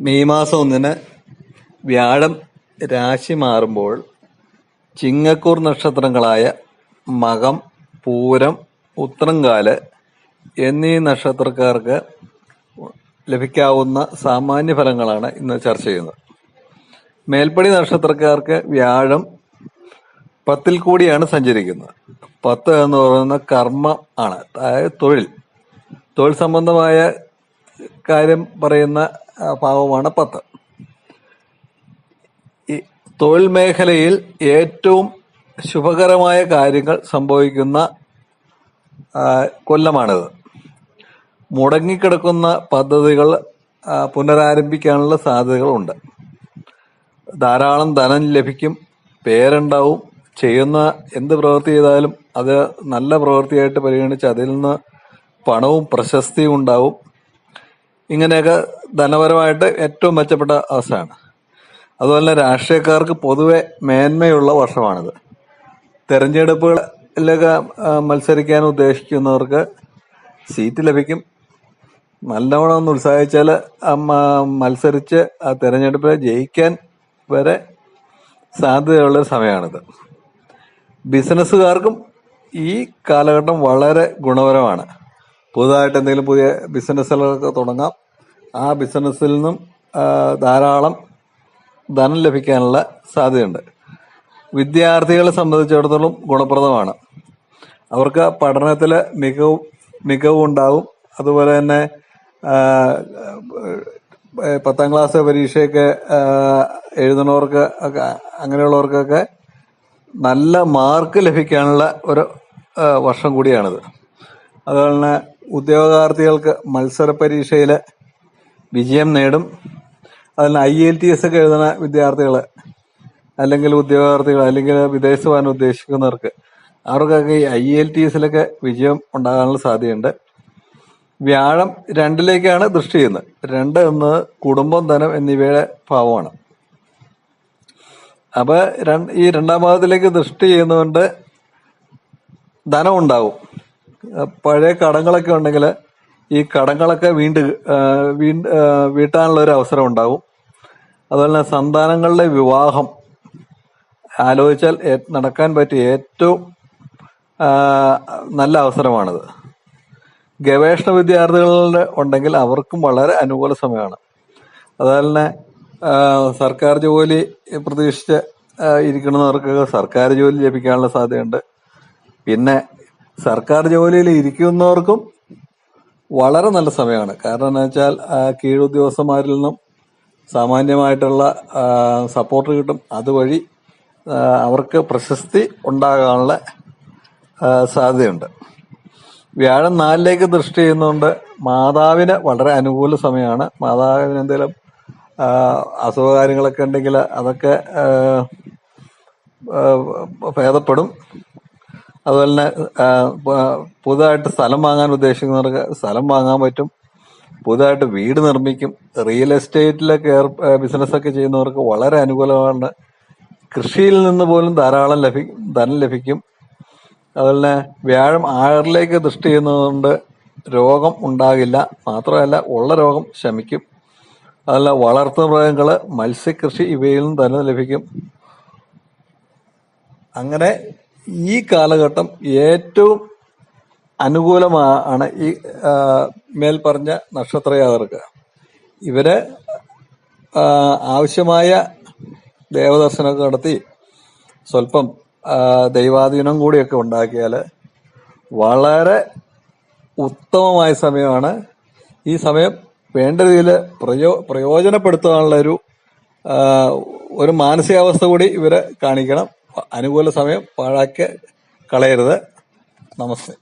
May മാസം ഒന്നിന് വ്യാഴം രാശി മാറുമ്പോൾ ചിങ്ങക്കൂർ നക്ഷത്രങ്ങളായ മകം പൂരം ഉത്രങ്കാൽ എന്നീ നക്ഷത്രക്കാർക്ക് ലഭിക്കാവുന്ന സാമാന്യ ഫലങ്ങളാണ് ഇന്ന് ചർച്ച ചെയ്യുന്നത്. മേൽപ്പടി നക്ഷത്രക്കാർക്ക് വ്യാഴം പത്തിൽ കൂടിയാണ് സഞ്ചരിക്കുന്നത്. പത്ത് എന്ന് പറയുന്ന കർമ്മ ആണ്. അതായത് തൊഴിൽ. തൊഴിൽ സംബന്ധമായ കാര്യം പറയുന്ന ഭാവമാണ് പത്ത്. തൊഴിൽ മേഖലയിൽ ഏറ്റവും ശുഭകരമായ കാര്യങ്ങൾ സംഭവിക്കുന്ന കൊല്ലമാണിത്. മുടങ്ങിക്കിടക്കുന്ന പദ്ധതികൾ പുനരാരംഭിക്കാനുള്ള സാധ്യതകളുണ്ട്. ധാരാളം ധനം ലഭിക്കും പേരുണ്ടാവും ചെയ്യുന്ന എന്ത് പ്രവൃത്തി ചെയ്താലും അത് നല്ല പ്രവൃത്തിയായിട്ട് പരിഗണിച്ച് അതിൽ നിന്ന് പണവും പ്രശസ്തിയും ഉണ്ടാവും. ഇങ്ങനെയൊക്കെ ധനപരമായിട്ട് ഏറ്റവും മെച്ചപ്പെട്ട അവസ്ഥയാണ്. അതുപോലെ തന്നെ രാഷ്ട്രീയക്കാർക്ക് പൊതുവെ മേന്മയുള്ള വർഷമാണിത്. തെരഞ്ഞെടുപ്പുകളിലൊക്കെ മത്സരിക്കാൻ ഉദ്ദേശിക്കുന്നവർക്ക് സീറ്റ് ലഭിക്കും. നല്ലവണ്ണം ഒന്ന് ഉത്സാഹിച്ചാൽ മത്സരിച്ച് ആ തെരഞ്ഞെടുപ്പിൽ ജയിക്കാൻ വരെ സാധ്യതയുള്ള സമയമാണിത്. ബിസിനസ്സുകാർക്കും ഈ കാലഘട്ടം വളരെ ഗുണപരമാണ്. പുതുതായിട്ട് എന്തെങ്കിലും പുതിയ ബിസിനസ്സുകളൊക്കെ തുടങ്ങാം. ആ ബിസിനസ്സിൽ നിന്നും ധാരാളം ധനം ലഭിക്കാനുള്ള സാധ്യതയുണ്ട്. വിദ്യാർത്ഥികളെ സംബന്ധിച്ചിടത്തോളം ഗുണപ്രദമാണ്. അവർക്ക് പഠനത്തിൽ മികവ് മികവുണ്ടാവും അതുപോലെ തന്നെ പത്താം ക്ലാസ് പരീക്ഷയൊക്കെ എഴുതുന്നവർക്ക് ഒക്കെ അങ്ങനെയുള്ളവർക്കൊക്കെ നല്ല മാർക്ക് ലഭിക്കാനുള്ള ഒരു വർഷം കൂടിയാണിത്. അതുപോലെ തന്നെ ഉദ്യോഗാർത്ഥികൾക്ക് മത്സര പരീക്ഷയിൽ വിജയം നേടും. അതിന് ഐ എൽ ടി എസ് ഒക്കെ എഴുതുന്ന വിദ്യാർത്ഥികൾ അല്ലെങ്കിൽ ഉദ്യോഗാർത്ഥികൾ അല്ലെങ്കിൽ വിദേശ പോകാൻ ഉദ്ദേശിക്കുന്നവർക്ക് അവർക്കൊക്കെ ഈ ഐ എൽ ടി എസിലൊക്കെ വിജയം ഉണ്ടാകാനുള്ള സാധ്യതയുണ്ട്. വ്യാഴം രണ്ടിലേക്കാണ് ദൃഷ്ടി ചെയ്യുന്നത്. രണ്ട് എന്നത് കുടുംബം ധനം എന്നിവയുടെ ഭാവമാണ്. അപ്പൊ ഈ രണ്ടാം ഭാഗത്തിലേക്ക് ദൃഷ്ടി ചെയ്യുന്നതുകൊണ്ട് ധനം ഉണ്ടാവും. പഴയ കടങ്ങളൊക്കെ ഉണ്ടെങ്കിൽ ഈ കടങ്ങളൊക്കെ വീണ്ടും വീണ്ട് വീട്ടാനുള്ള ഒരു അവസരം ഉണ്ടാവും. അതുപോലെ തന്നെ സന്താനങ്ങളുടെ വിവാഹം ആലോചിച്ചാൽ നടക്കാൻ പറ്റിയ ഏറ്റവും നല്ല അവസരമാണിത്. ഗവേഷണ വിദ്യാർത്ഥികളുടെ ഉണ്ടെങ്കിൽ അവർക്കും വളരെ അനുകൂല സമയമാണ്. അതുപോലെ തന്നെ സർക്കാർ ജോലി പ്രതീക്ഷിച്ച് ഇരിക്കുന്നവർക്കൊക്കെ സർക്കാർ ജോലി ലഭിക്കാനുള്ള സാധ്യതയുണ്ട്. പിന്നെ സർക്കാർ ജോലിയിൽ ഇരിക്കുന്നവർക്കും വളരെ നല്ല സമയമാണ്. കാരണം എന്ന് വെച്ചാൽ കീഴുദ്യോഗസ്ഥന്മാരിൽ നിന്നും സാമാന്യമായിട്ടുള്ള സപ്പോർട്ട് കിട്ടും. അതുവഴി അവർക്ക് പ്രശസ്തി ഉണ്ടാകാനുള്ള സാധ്യതയുണ്ട്. വ്യാഴം നാലിലേക്ക് ദൃഷ്ടി ചെയ്യുന്നതുകൊണ്ട് മാതാവിന് വളരെ അനുകൂല സമയമാണ്. മാതാവിന് എന്തെങ്കിലും അസുഖകാര്യങ്ങളൊക്കെ ഉണ്ടെങ്കിൽ അതൊക്കെ ഭേദപ്പെടും. അതുപോലെ തന്നെ പുതുതായിട്ട് സ്ഥലം വാങ്ങാൻ ഉദ്ദേശിക്കുന്നവർക്ക് സ്ഥലം വാങ്ങാൻ പറ്റും. പുതുതായിട്ട് വീട് നിർമ്മിക്കും. റിയൽ എസ്റ്റേറ്റിലൊക്കെ ബിസിനസ് ഒക്കെ ചെയ്യുന്നവർക്ക് വളരെ അനുകൂലമാണ്. കൃഷിയിൽ നിന്ന് പോലും ധാരാളം ലഭിക്കും ധനം ലഭിക്കും. അതുപോലെ തന്നെ വ്യാഴം ആറിലേക്ക് ദൃഷ്ടി ചെയ്യുന്നതുകൊണ്ട് രോഗം ഉണ്ടാകില്ല. മാത്രമല്ല ഉള്ള രോഗം ശമിക്കും. അതല്ല വളർത്തു മൃഗങ്ങൾ മത്സ്യകൃഷി ഇവയിൽ നിന്ന് ധനം ലഭിക്കും. അങ്ങനെ ഈ കാലഘട്ടം ഏറ്റവും അനുകൂലമാണ് ഈ മേൽ മേൽപ്പറഞ്ഞ നക്ഷത്രയാതർക്ക്. ഇവർ ആവശ്യമായ ദേവദർശനമൊക്കെ നടത്തി സ്വല്പം ദൈവാധീനം കൂടിയൊക്കെ ഉണ്ടാക്കിയാൽ വളരെ ഉത്തമമായ സമയമാണ്. ഈ സമയം വേണ്ട രീതിയിൽ പ്രയോ പ്രയോജനപ്പെടുത്താനുള്ള ഒരു ഒരു മാനസികാവസ്ഥ കൂടി ഇവരെ കാണിക്കണം. അനുകൂല സമയം പാഴാക്കി കളയരുത്. നമസ്തേ.